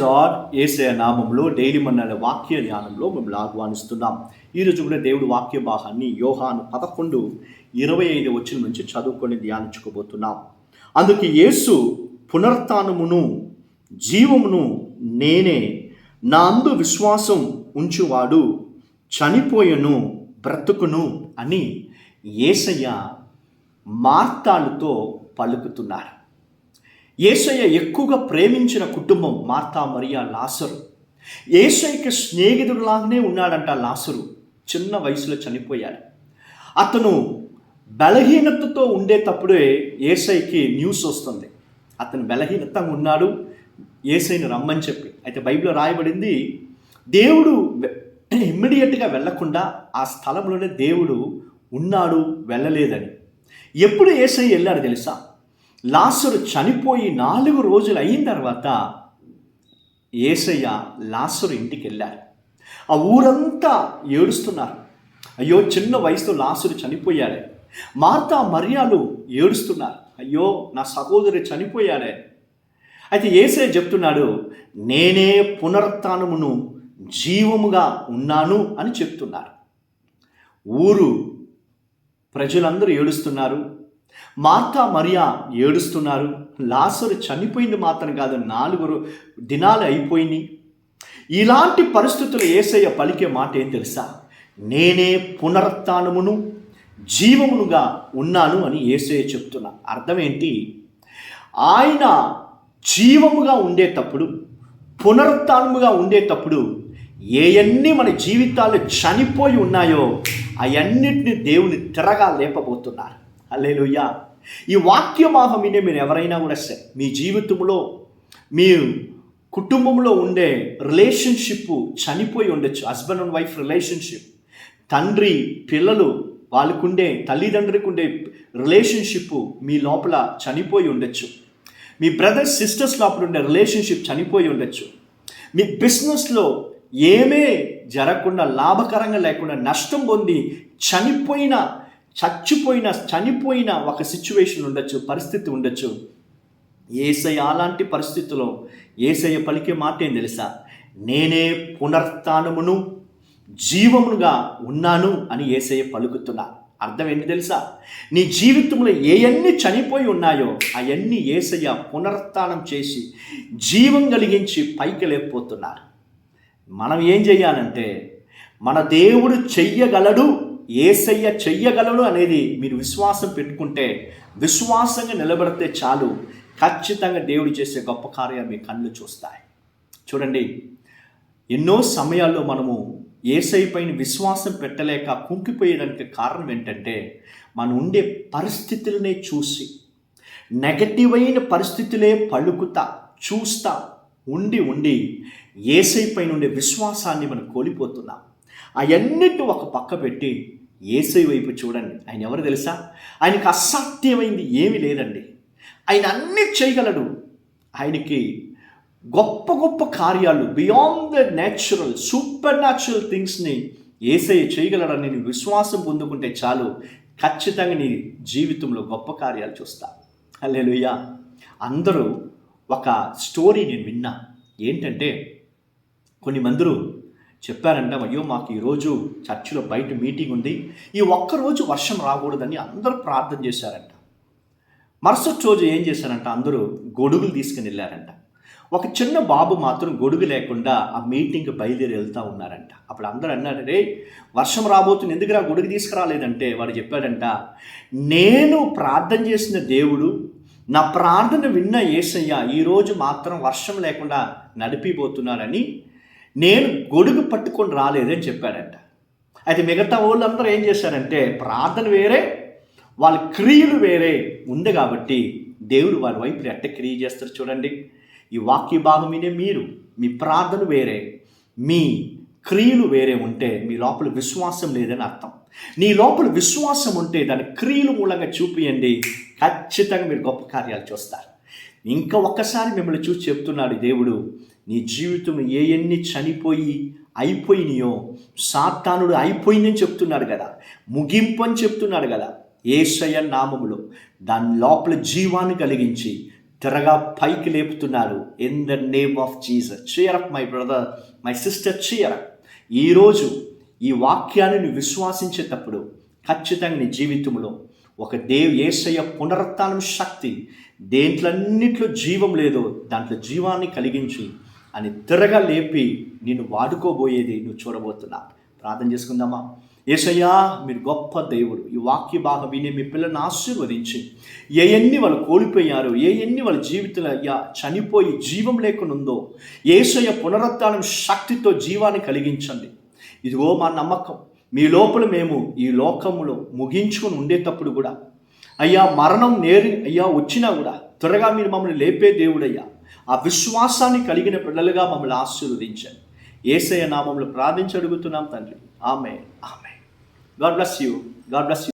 God ఏసయ నామంలో daily మన్నల వాక్య ధ్యానంలో మిమ్మల్ని ఆహ్వానిస్తున్నాం. ఈరోజు కూడా దేవుడు వాక్య భాగాన్ని యోహాను పదకొండు ఇరవై ఐదు వచ్చిన నుంచి చదువుకొని ధ్యానించుకోబోతున్నాం. అందుకే యేసు పునర్తానమును జీవమును నేనే నా అందు విశ్వాసం ఉంచువాడు చనిపోయను బ్రతుకును అని ఏసయ్య మార్తాలతో పలుకుతున్నారు. ఏసయ్య ఎక్కువగా ప్రేమించిన కుటుంబం మార్తా మరియా లాసరు. ఏసయ్యకి స్నేహితుడిలాగానే ఉన్నాడంట లాసరు. చిన్న వయసులో చనిపోయాడు. అతను బలహీనతతో ఉండేటప్పుడే ఏసైకి న్యూస్ వస్తుంది. అతను బలహీనతంగా ఉన్నాడు. ఏసైని రమ్మని చెప్పి. అయితే బైబిల్లో రాయబడింది దేవుడు ఇమ్మీడియట్గా వెళ్ళకుండా ఆ స్థలంలోనే దేవుడు ఉన్నాడు వెళ్ళలేదని. ఎప్పుడు ఏసై వెళ్ళాడు తెలుసా? లాసరు చనిపోయి నాలుగు రోజులు అయిన తర్వాత ఏసయ్య లాసరు ఇంటికి వెళ్ళారు. ఆ ఊరంతా ఏడుస్తున్నారు. అయ్యో చిన్న వయసులో లాసరు చనిపోయాడే. మార్తా మర్యాలు ఏడుస్తున్నారు. అయ్యో నా సహోదరి చనిపోయాడే. అయితే ఏసే చెప్తున్నాడు నేనే పునరుత్నమును జీవముగా ఉన్నాను అని చెప్తున్నారు. ఊరు ప్రజలందరూ ఏడుస్తున్నారు. మార్తా మరియా ఏడుస్తున్నారు. లాసరు చనిపోయింది మాత్రం కాదు నాలుగు దినాలు అయిపోయినాయి ఇలాంటి పరిస్థితులు ఏసయ్య పలికే మాట ఏం తెలుసా? నేనే పునరుత్నమును జీవమునుగా ఉన్నాను అని ఏసయ్య చెప్తున్నా. అర్థం ఏంటి? ఆయన జీవముగా ఉండేటప్పుడు పునరుత్నముగా ఉండేటప్పుడు ఏయన్నీ మన జీవితాలు చనిపోయి ఉన్నాయో అవన్నిటిని దేవుని తిరగా లేపబోతున్నారు. అల్లేలుయ్యా ఈ వాక్యమాహం వినే మీరు ఎవరైనా కూడా సరే మీ జీవితంలో మీ కుటుంబంలో ఉండే రిలేషన్షిప్ చనిపోయి ఉండొచ్చు. Husband and wife relationship. తండ్రి పిల్లలు వాళ్ళకుండే తల్లిదండ్రులకు ఉండే రిలేషన్షిప్ మీ లోపల చనిపోయి ఉండొచ్చు. మీ బ్రదర్స్ సిస్టర్స్ లోపల ఉండే రిలేషన్షిప్ చనిపోయి ఉండొచ్చు. మీ బిజినెస్లో ఏమే జరగకుండా లాభకరంగా లేకుండా నష్టం పొంది చనిపోయిన చచ్చిపోయిన చనిపోయిన ఒక సిచ్యువేషన్ ఉండొచ్చు పరిస్థితి ఉండొచ్చు. ఏసయ్య అలాంటి పరిస్థితిలో ఏసయ్య పలికే మాట ఏం తెలుసా? నేనే పునర్స్థానమును జీవమునుగా ఉన్నాను అని ఏసయ్య పలుకుతున్నా. అర్థం ఏంటి తెలుసా? నీ జీవితంలో ఏయన్నీ చనిపోయి ఉన్నాయో అవన్నీ ఏసయ్య పునరుత్థానం చేసి జీవం కలిగించి పైకి లేకపోతున్నారు. మనం ఏం చేయాలంటే మన దేవుడు చెయ్యగలడు ఏసయ్య చెయ్యగలడు అనేది మీరు విశ్వాసం పెట్టుకుంటే విశ్వాసంగా నిలబడితే చాలు. ఖచ్చితంగా దేవుడు చేసే గొప్ప కార్యాలు మీ కళ్ళు చూస్తాయి. చూడండి ఎన్నో సమయాల్లో మనము ఏసై పైన విశ్వాసం పెట్టలేక కుంకిపోయడానికి కారణం ఏంటంటే మనం ఉండే పరిస్థితులనే చూసి నెగటివ్ అయిన పరిస్థితులే పలుకుతా చూస్తా ఉండి ఉండి ఏసై పైన ఉండే విశ్వాసాన్ని మనం కోల్పోతున్నాం. అవన్నిటి ఒక పక్క పెట్టి ఏసై వైపు చూడండి. ఆయన ఎవరు తెలుసా? ఆయనకు అసాధ్యమైంది ఏమీ లేదండి. ఆయన అన్నీ చేయగలడు. ఆయనకి గొప్ప గొప్ప కార్యాలు beyond the natural super natural థింగ్స్ని ఏసై చేయగలడని నేను విశ్వాసం పొందుకుంటే చాలు. ఖచ్చితంగా నీ జీవితంలో గొప్ప కార్యాలు చూస్తా. హల్లెలూయా. అందరూ ఒక స్టోరీ నేను విన్నా. ఏంటంటే కొన్ని మందిరు చెప్పారంట అయ్యో మాకు ఈరోజు చర్చిలో బయట మీటింగ్ ఉంది. ఈ ఒక్కరోజు వర్షం రాకూడదని అందరూ ప్రార్థన చేశారంట. మరుసటి రోజు ఏం చేశారంట? అందరూ గొడుగులు తీసుకుని వెళ్ళారంట. ఒక చిన్న బాబు మాత్రం గొడుగు లేకుండా ఆ మీటింగ్కి బయలుదేరి వెళ్తూ ఉన్నారంట. అప్పుడు అందరూ అన్నారు రే వర్షం రాబోతుంది. ఎందుకు రా గొడుగు తీసుకురాలేదంటే? వాడు చెప్పాడంట నేను ప్రార్థన చేసిన దేవుడు నా ప్రార్థన విన్న ఏసయ్య ఈరోజు మాత్రం వర్షం లేకుండా నడిపిపోతున్నాడని నేను గొడుగు పట్టుకొని రాలేదని చెప్పాడంట. అయితే మిగతా వాళ్ళందరూ ఏం చేశారంటే ప్రార్థన వేరే వాళ్ళ క్రియలు వేరే ఉంది కాబట్టి దేవుడు వారి వైపు ఎట్ట క్రియ చేస్తారు చూడండి. ఈ వాక్య భాగం మీరు మీ ప్రార్థన వేరే మీ క్రియలు వేరే ఉంటే మీ లోపల విశ్వాసం లేదని అర్థం. నీ లోపల విశ్వాసం ఉంటే దాని క్రియలు మూలంగా చూపియండి. ఖచ్చితంగా మీరు గొప్ప కార్యాలు చూస్తారు. ఇంకా ఒక్కసారి మిమ్మల్ని చూసి చెప్తున్నాడు దేవుడు నీ జీవితం ఏ ఎన్ని చనిపోయి అయిపోయినాయో సాతానుడు అయిపోయిందని చెప్తున్నాడు కదా ముగింపు అని చెప్తున్నాడు కదా ఏసయ నామములో దాని లోపల జీవాన్ని కలిగించి త్వరగా పైకి లేపుతున్నారు in the name of Jesus cheer up my brother my sister cheer up ఈరోజు ఈ వాక్యాన్ని నువ్వు విశ్వాసించేటప్పుడు ఖచ్చితంగా నీ జీవితంలో ఒక దేవ్ ఏసయ్య పునరుత్నం శక్తి దేంట్లన్నిట్లో జీవం లేదో దాంట్లో జీవాన్ని కలిగించి అని తిరగా లేపి నేను వాడుకోబోయేది నువ్వు చూడబోతున్నా. ప్రార్థన చేసుకుందామా? ఏసయ్యా మీరు గొప్ప దేవుడు. ఈ వాక్య బాగా విని మీ పిల్లల్ని ఆశీర్వదించి. ఏ ఎన్ని వాళ్ళు కోల్పోయారు ఏ ఎన్ని వాళ్ళ జీవితంలో అయ్యా చనిపోయి జీవం లేకుండా ఉందో ఏసయ్య పునరుత్నం శక్తితో జీవాన్ని కలిగించండి. ఇదిగో మా నమ్మకం. మీ లోపల మేము ఈ లోకములో ముగించుకొని ఉండేటప్పుడు కూడా అయ్యా మరణం నేరు అయ్యా వచ్చినా కూడా త్వరగా మీరు మమ్మల్ని లేపే దేవుడయ్యా. ఆ విశ్వాసాన్ని కలిగిన పిల్లలుగా మమ్మల్ని ఆశీర్వదించండి. ఏసయ్య నామంలో ప్రార్థించి అడుగుతున్నాం తండ్రి. ఆమె ఆమె God bless you. God bless you.